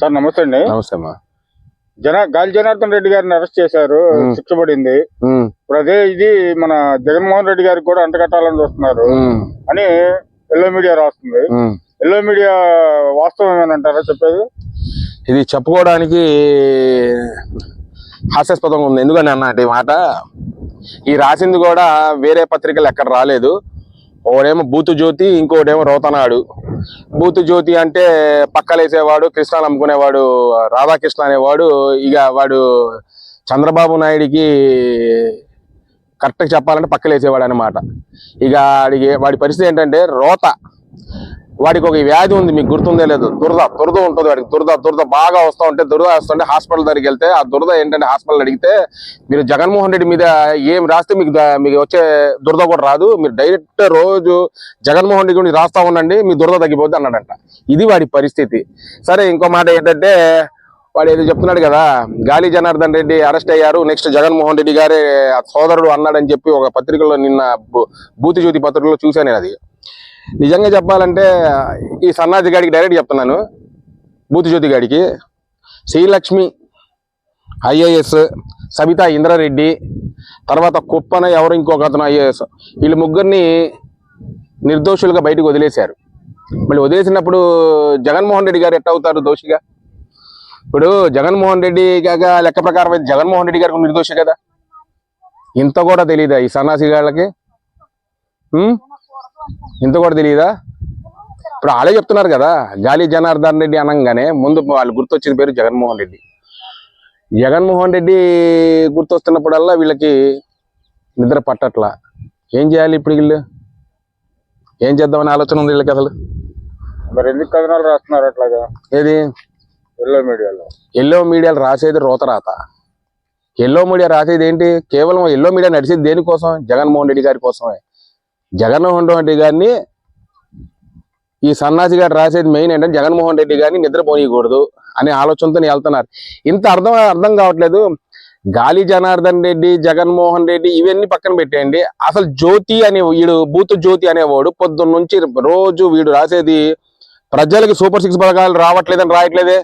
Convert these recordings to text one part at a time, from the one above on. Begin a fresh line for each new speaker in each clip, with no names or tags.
Sir నమస్తే అండి.
నమస్తే అమ్మా.
జన గాలి జనార్దన్ రెడ్డి గారిని అరెస్ట్ చేశారు. శిక్ష పడింది. ఇప్పుడు అదే ఇది మన జగన్మోహన్ రెడ్డి గారికి కూడా అంటగట్టాలని చూస్తున్నారు అని ఎల్లో మీడియా రాస్తుంది. ఎల్లో మీడియా వాస్తవమేనంటారా చెప్పేది?
ఇది చెప్పుకోవడానికి హాస్యాస్పదంగా ఉంది. ఎందుకని అన్నట్టు ఈ మాట? ఈ రాసింది కూడా వేరే పత్రికలు ఎక్కడ రాలేదు. ఒకడేమో బూతు జ్యోతి ఇంకోటేమో రోతనాడు. బూతు జ్యోతి అంటే పక్కలేసేవాడు కృష్ణాలు అమ్ముకునేవాడు రాధాకృష్ణ అనేవాడు ఇక వాడు చంద్రబాబు నాయుడికి కరెక్ట్గా చెప్పాలంటే పక్కలేసేవాడు అనమాట ఇక వాడికి వాడి పరిస్థితి ఏంటంటే రోత. వాడికి ఒక వ్యాధి ఉంది మీకు గుర్తుందే లేదు. దురద దురద ఉంటుంది వాడికి. దురద దురద బాగా వస్తూ ఉంటే దురద వస్తుంటే హాస్పిటల్ దగ్గరికి వెళ్తే ఆ దురద ఏంటంటే హాస్పిటల్ అడిగితే మీరు జగన్మోహన్ రెడ్డి మీద ఏం రాస్తే మీకు మీకు వచ్చే దురద కూడా రాదు. మీరు డైరెక్ట్ రోజు జగన్మోహన్ రెడ్డి గురించి రాస్తా ఉండండి మీ దురద తగ్గిపోద్ది అన్నాడంట. ఇది వాడి పరిస్థితి. సరే ఇంకో మాట ఏంటంటే వాడు ఏదో చెప్తున్నాడు కదా గాలి జనార్దన్ రెడ్డి అరెస్ట్ అయ్యారు నెక్స్ట్ జగన్మోహన్ రెడ్డి గారే ఆ సోదరుడు అన్నాడని చెప్పి ఒక పత్రికలో నిన్న బూ- బూతి జ్యోతి పత్రికలో చూశాను అది. నిజంగా చెప్పాలంటే ఈ సన్నాజి గాడికి డైరెక్ట్ చెప్తున్నాను. బూతిజ్యోతి గాడికి శ్రీలక్ష్మి ఐఏఎస్ సబితా ఇంద్రారెడ్డి తర్వాత కుప్పన ఎవరు ఇంకొక అతను ఐఏఎస్. వీళ్ళు ముగ్గురిని నిర్దోషులుగా బయటకు వదిలేశారు. మళ్ళీ వదిలేసినప్పుడు జగన్మోహన్ రెడ్డి గారు ఎట్ట అవుతారు దోషిగా? ఇప్పుడు జగన్మోహన్ రెడ్డి కాక లెక్క ప్రకారం అయితే జగన్మోహన్ రెడ్డి గారికి నిర్దోషి కదా? ఇంత కూడా తెలియదా ఈ సన్నాసి గాళ్ళకి? ఇంత కూడా తెలియదా ఇప్పుడు వాళ్ళే చెప్తున్నారు కదా గాలి జనార్దన్ రెడ్డి అనగానే ముందు వాళ్ళు గుర్తొచ్చిన పేరు జగన్మోహన్ రెడ్డి. జగన్మోహన్ రెడ్డి గుర్తొస్తున్నప్పుడల్లా వీళ్ళకి నిద్ర పట్టట్లా. ఏం చేయాలి ఇప్పుడు వీళ్ళు? ఏం చేద్దామని ఆలోచన ఉంది వీళ్ళకి అసలు?
మరి ఎందుకు కథనాలు రాస్తున్నారు అట్లాగా?
ఏది?
ఎల్లో మీడియాలో.
ఎల్లో మీడియాలు రాసేది రోతరాత ఎల్లో మీడియా రాసేది ఏంటి? కేవలం ఎల్లో మీడియా నడిచేది దేనికోసం? జగన్మోహన్ రెడ్డి గారి కోసమే. జగన్మోహన్ రెడ్డి గారిని ఈ సన్నాసి గారు రాసేది మెయిన్ ఏంటంటే జగన్మోహన్ రెడ్డి గారిని నిద్రపోనియకూడదు అనే ఆలోచనతో వెళ్తున్నారు. ఇంత అర్థం అర్థం కావట్లేదు. గాలి జనార్దన్ రెడ్డి జగన్మోహన్ రెడ్డి ఇవన్నీ పక్కన పెట్టేయండి. అసలు జ్యోతి అనే వీడు బూత్ జ్యోతి అనేవాడు పొద్దున్న నుంచి రోజు వీడు రాసేది ప్రజలకు సూపర్ సిక్స్ పథకాలు రావట్లేదని రాయట్లేదే.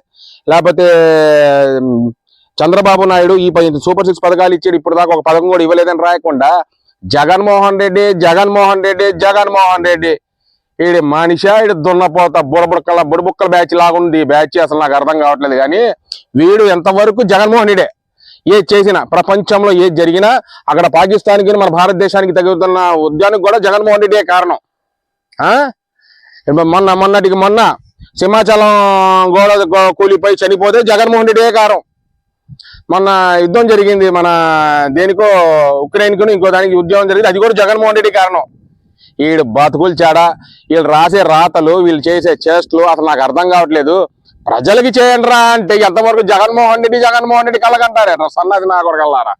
లేకపోతే చంద్రబాబు నాయుడు ఈ సూపర్ సిక్స్ పథకాలు ఇచ్చాడు ఇప్పుడు దాకా ఒక పథకం కూడా ఇవ్వలేదని రాయకుండా జగన్మోహన్ రెడ్డి జగన్మోహన్ రెడ్డి జగన్మోహన్ రెడ్డి. ఈడ మనిషి ఈడు దున్నపోత బుడబుడకల బుడబుక్కల బ్యాచ్ లాగుంది. ఈ బ్యాచ్ అసలు నాకు అర్థం కావట్లేదు కానీ వీడు ఎంతవరకు జగన్మోహన్ రెడ్డే? ఏది చేసినా ప్రపంచంలో ఏది జరిగినా అక్కడ పాకిస్తాన్కి మన భారతదేశానికి తగ్గుతున్న ఉద్యానికి కూడా జగన్మోహన్ రెడ్డే కారణం. మొన్న మొన్నటికి మొన్న సింహాచలం గోడ కూలిపోయి చనిపోతే జగన్మోహన్ రెడ్డియే కారణం. మొన్న యుద్ధం జరిగింది మన దేనికో ఉక్రెయిన్కు ఇంకో దానికి ఉద్యోగం జరిగింది. అది కూడా జగన్మోహన్ రెడ్డి కారణం. వీడు బతుకులు చేడ వీళ్ళు రాసే రాతలు వీళ్ళు చేసే చేష్టలు అసలు నాకు అర్థం కావట్లేదు. ప్రజలకి చేయండి రా అంటే ఎంతవరకు జగన్మోహన్ రెడ్డి జగన్మోహన్ రెడ్డి కలగంటారే సన్నది నా కొరకల్లారా